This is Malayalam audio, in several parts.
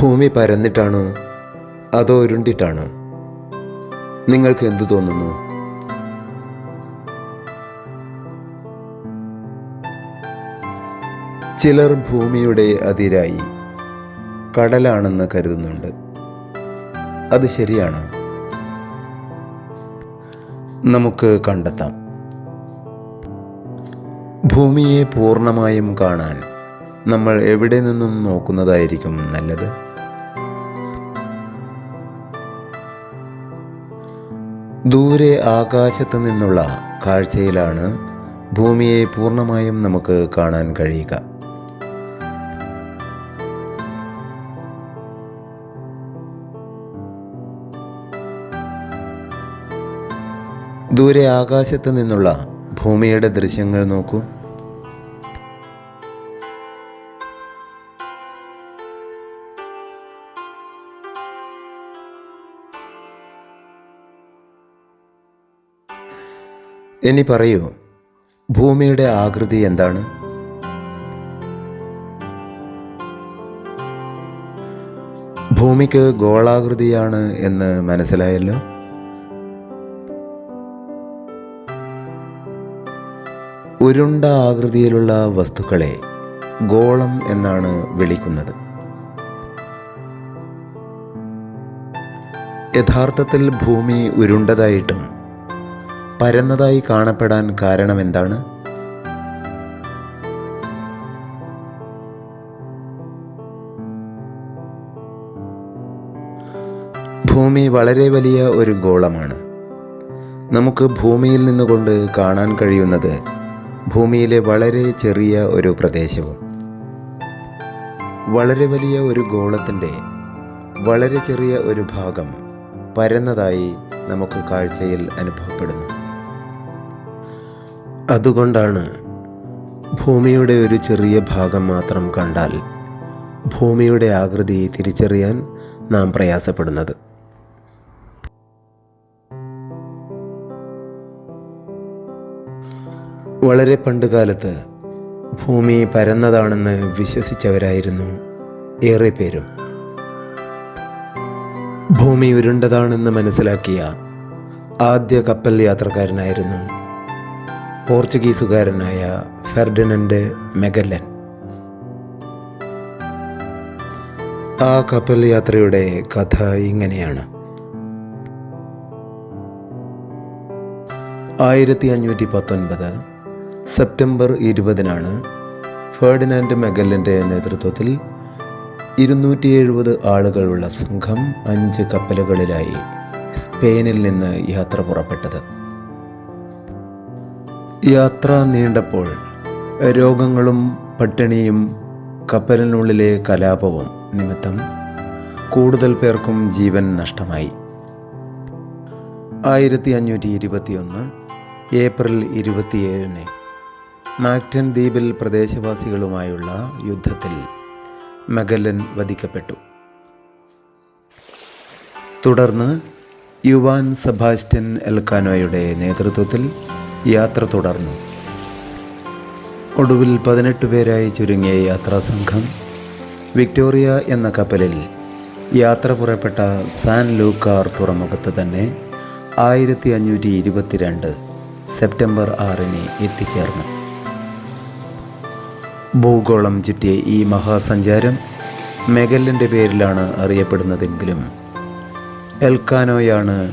ഭൂമി പരന്നിട്ടാണോ അതോ ഉരുണ്ടിട്ടാണോ? നിങ്ങൾക്ക് എന്തു തോന്നുന്നു? ചിലർ ഭൂമിയുടെ അതിരായി കടലാണെന്ന് കരുതുന്നുണ്ട്. അത് ശരിയാണോ? നമുക്ക് കണ്ടെത്താം. ഭൂമിയെ പൂർണമായും കാണാൻ നമ്മൾ എവിടെ നിന്നും നോക്കുന്നതായിരിക്കും നല്ലത്? ദൂരെ ആകാശത്ത് നിന്നുള്ള കാഴ്ചയിലാണ് ഭൂമിയെ പൂർണമായും നമുക്ക് കാണാൻ കഴിയുക. ദൂരെ ആകാശത്ത് നിന്നുള്ള ഭൂമിയുടെ ദൃശ്യങ്ങൾ നോക്കൂ. ഇനി പറയൂ ഭൂമിയുടെ ആകൃതി എന്താണ്? ഭൂമിക്ക് ഗോളാകൃതിയാണ് എന്ന് മനസ്സിലായല്ലോ? ഉരുണ്ട ആകൃതിയിലുള്ള വസ്തുക്കളെ ഗോളം എന്നാണ് വിളിക്കുന്നത്. യഥാർത്ഥത്തിൽ ഭൂമി ഉരുണ്ടതായിട്ടും പരന്നതായി കാണപ്പെടാൻ കാരണം എന്താണ്? ഭൂമി വളരെ വലിയ ഒരു ഗോളമാണ്. നമുക്ക് ഭൂമിയിൽ നിന്നുകൊണ്ട് കാണാൻ കഴിയുന്നത് ഭൂമിയിലെ വളരെ ചെറിയ ഒരു പ്രദേശവും. വളരെ വലിയ ഒരു ഗോളത്തിന്റെ വളരെ ചെറിയ ഒരു ഭാഗം പരന്നതായി നമുക്ക് കാഴ്ചയിൽ അനുഭവപ്പെടുന്നു. അതുകൊണ്ടാണ് ഭൂമിയുടെ ഒരു ചെറിയ ഭാഗം മാത്രം കണ്ടാൽ ഭൂമിയുടെ ആകൃതി തിരിച്ചറിയാൻ നാം പ്രയാസപ്പെടുന്നത്. വളരെ പണ്ടുകാലത്ത് ഭൂമി പരന്നതാണെന്ന് വിശ്വസിച്ചവരായിരുന്നു ഏറെ പേരും. ഭൂമി ഉരുണ്ടതാണെന്ന് മനസ്സിലാക്കിയ ആദ്യ കപ്പൽ യാത്രക്കാരനായിരുന്നു പോർച്ചുഗീസുകാരനായ ഫെർഡിനൻഡ് മെഗല്ലൻ. ആ കപ്പൽ യാത്രയുടെ കഥ ഇങ്ങനെയാണ്. ആയിരത്തി അഞ്ഞൂറ്റി പത്തൊൻപത് സെപ്റ്റംബർ ഇരുപതിനാണ് ഫേർഡിനാൻഡ് മെഗല്ലന്റെ നേതൃത്വത്തിൽ ഇരുന്നൂറ്റി എഴുപത് ആളുകളുള്ള സംഘം അഞ്ച് കപ്പലുകളിലായി സ്പെയിനിൽ നിന്ന് യാത്ര പുറപ്പെട്ടത്. യാത്ര നീണ്ടപ്പോൾ രോഗങ്ങളും പട്ടിണിയും കപ്പലിനുള്ളിലെ കലാപവും നിമിത്തം കൂടുതൽ പേർക്കും ജീവൻ നഷ്ടമായി. ആയിരത്തി അഞ്ഞൂറ്റി ഇരുപത്തിയൊന്ന് ഏപ്രിൽ ഇരുപത്തിയേഴിന് മാക്ടൻ ദ്വീപിൽ പ്രദേശവാസികളുമായുള്ള യുദ്ധത്തിൽ മഗല്ലൻ വധിക്കപ്പെട്ടു. തുടർന്ന് യുവാൻ സെബാസ്റ്റ്യൻ എൽക്കാനോയുടെ നേതൃത്വത്തിൽ യാത്ര തുടർന്നു. ഒടുവിൽ പതിനെട്ട് പേരായി ചുരുങ്ങിയ യാത്രാസംഘം വിക്ടോറിയ എന്ന കപ്പലിൽ യാത്ര പുറപ്പെട്ട സാൻ ലൂക്കാർ തുറമുഖത്ത് തന്നെ ആയിരത്തി അഞ്ഞൂറ്റി ഇരുപത്തിരണ്ട് സെപ്റ്റംബർ ആറിന് എത്തിച്ചേർന്നു. ഭൂഗോളം ചുറ്റിയ ഈ മഹാസഞ്ചാരം മെഗല്ലിന്റെ പേരിലാണ് അറിയപ്പെടുന്നതെങ്കിലും എൽക്കാനോയാണ്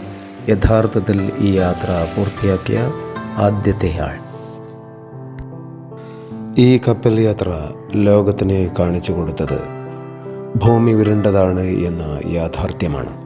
യഥാർത്ഥത്തിൽ ഈ യാത്ര പൂർത്തിയാക്കിയ ആദ്യത്തെ ആൾ ഈ കപ്പൽ യാത്ര ലോകത്തിന് കാണിച്ചു കൊടുത്തത് ഭൂമി ഉരുണ്ടതാണ് എന്ന യാഥാർത്ഥ്യമാണ്.